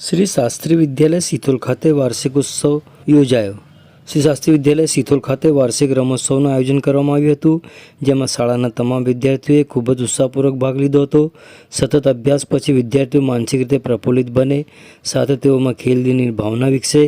શ્રી શાસ્ત્રી વિદ્યાલય સિથોલ ખાતે વાર્ષિક ઉત્સવ યોજાયો. શ્રી શાસ્ત્રી વિદ્યાલય સિથોલ ખાતે વાર્ષિક રમોત્સવનું આયોજન કરવામાં આવ્યું હતું, જેમાં શાળાના તમામ વિદ્યાર્થીઓએ ખૂબ જ ઉત્સાહપૂર્વક ભાગ લીધો હતો. સતત અભ્યાસ પછી વિદ્યાર્થીઓ માનસિક રીતે પ્રફુલ્લિત બને, સાથે તેઓમાં ખેલદીની ભાવના વિકસે,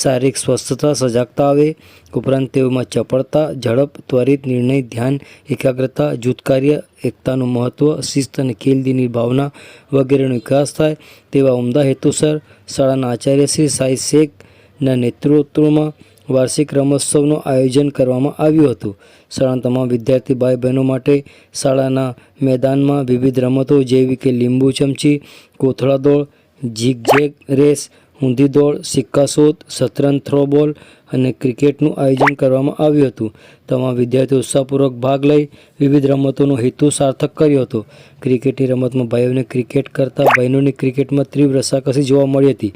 શારીરિક સ્વસ્થતા, સજાગતા આવે, ઉપરાંત તેઓમાં ચપળતા, ઝડપ, ત્વરિત નિર્ણય, ધ્યાન, એકાગ્રતા, જૂથ કાર્ય, એકતાનું મહત્ત્વ શિસ્ત અને ખેલદીની ભાવના વગેરેનો વિકાસ થાય તેવા ઉમદા હેતુસર શાળાના આચાર્ય શ્રી સાઈ શેખના નેતૃત્વમાં વાર્ષિક રમોત્સવનું આયોજન કરવામાં આવ્યું હતું. શાળા તમામ વિદ્યાર્થી ભાઈ બહેનો માટે શાળાના મેદાનમાં વિવિધ રમતો જેવી કે લીંબુ ચમચી કોથળા દોડ ઝીગ રેસ ઊંધી દોડ સિક્કા શોધ શતરંજ થ્રોબોલ અને ક્રિકેટનું આયોજન કરવામાં આવ્યું હતું. તમામ વિદ્યાર્થીઓ ઉત્સાહપૂર્વક ભાગ લઈ વિવિધ રમતોનો હેતુ સાર્થક કર્યો હતો. ક્રિકેટની રમતમાં ભાઈઓને ક્રિકેટ કરતાં બહેનોની ક્રિકેટમાં તીવ્ર રસાકસી જોવા મળી હતી.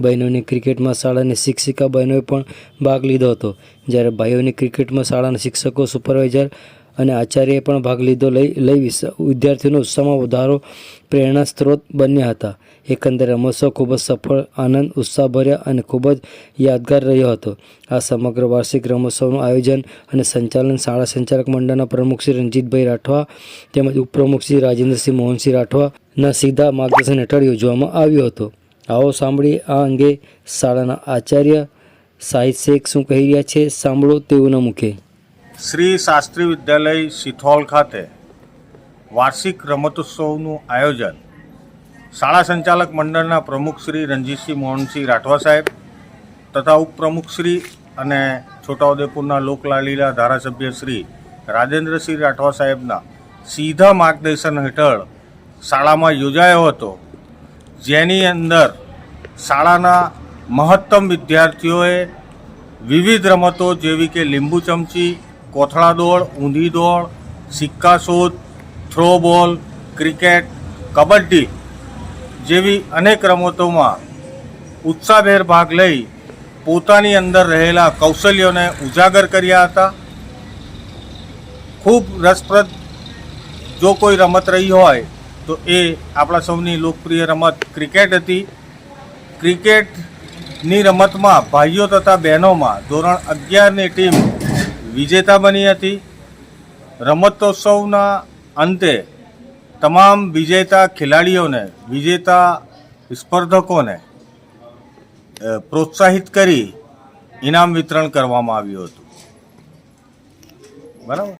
બહેનોની ક્રિકેટમાં શાળાની શિક્ષિકા બહેનોએ પણ ભાગ લીધો હતો. જ્યારે ભાઈઓની ક્રિકેટમાં શાળાના શિક્ષકો, સુપરવાઇઝર અને આચાર્યએ પણ ભાગ લીધો લઈ લઈ વિદ્યાર્થીઓનો ઉત્સાહમાં વધારો પ્રેરણા સ્ત્રોત બન્યા હતા. એકંદરે રમોત્સવ ખૂબ જ સફળ, આનંદ, ઉત્સાહભર્યા અને ખૂબ જ યાદગાર રહ્યો હતો. આ સમગ્ર વાર્ષિક રમોત્સવનું આયોજન અને સંચાલન શાળા સંચાલક મંડળના પ્રમુખ શ્રી રણજીતભાઈ રાઠવા તેમજ ઉપપ્રમુખ શ્રી રાજેન્દ્રસિંહ મોહનસિંહ રાઠવાના સીધા માર્ગદર્શન હેઠળ યોજવામાં આવ્યો હતો. આવો સાંભળી આ અંગે શાળાના આચાર્ય સાહિત્ય શેખ શું કહી રહ્યા છે, સાંભળો તેઓના મુખે. શ્રી શાસ્ત્રી વિદ્યાલય સિથોલ ખાતે વાર્ષિક રમતોત્સવનું આયોજન શાળા સંચાલક મંડળના પ્રમુખ શ્રી રણજીતસિંહ મોહનસિંહ રાઠવા સાહેબ તથા ઉપપ્રમુખશ્રી અને છોટાઉદેપુરના લોકલાલીલા ધારાસભ્ય શ્રી રાજેન્દ્રસિંહ રાઠવા સાહેબના સીધા માર્ગદર્શન હેઠળ શાળામાં યોજાયો હતો. જેની અંદર શાળાના મહત્તમ વિદ્યાર્થીઓએ વિવિધ રમતો જેવી કે લીંબુ ચમચી કોથળા દોડ, ઊંધી દોડ, સિક્કા શોધ, થ્રો બોલ, ક્રિકેટ, કબડ્ડી જેવી અનેક રમતોમાં ઉત્સાહભેર ભાગ લઈ પોતાની અંદર રહેલા કૌશલ્યોને ઉજાગર કર્યા હતા. ખૂબ રસપ્રદ જો કોઈ રમત રહી હોય તો એ આપણા સૌની લોકપ્રિય રમત ક્રિકેટ હતી. ક્રિકેટની રમતમાં ભાઈઓ તથા બહેનોમાં ધોરણ અગિયારની ટીમ વિજેતા બની હતી. રમતોત્સવના અંતે તમામ વિજેતા ખેલાડીઓને, વિજેતા સ્પર્ધકોને પ્રોત્સાહિત કરી ઇનામ વિતરણ કરવામાં આવ્યું હતું. બરાબર?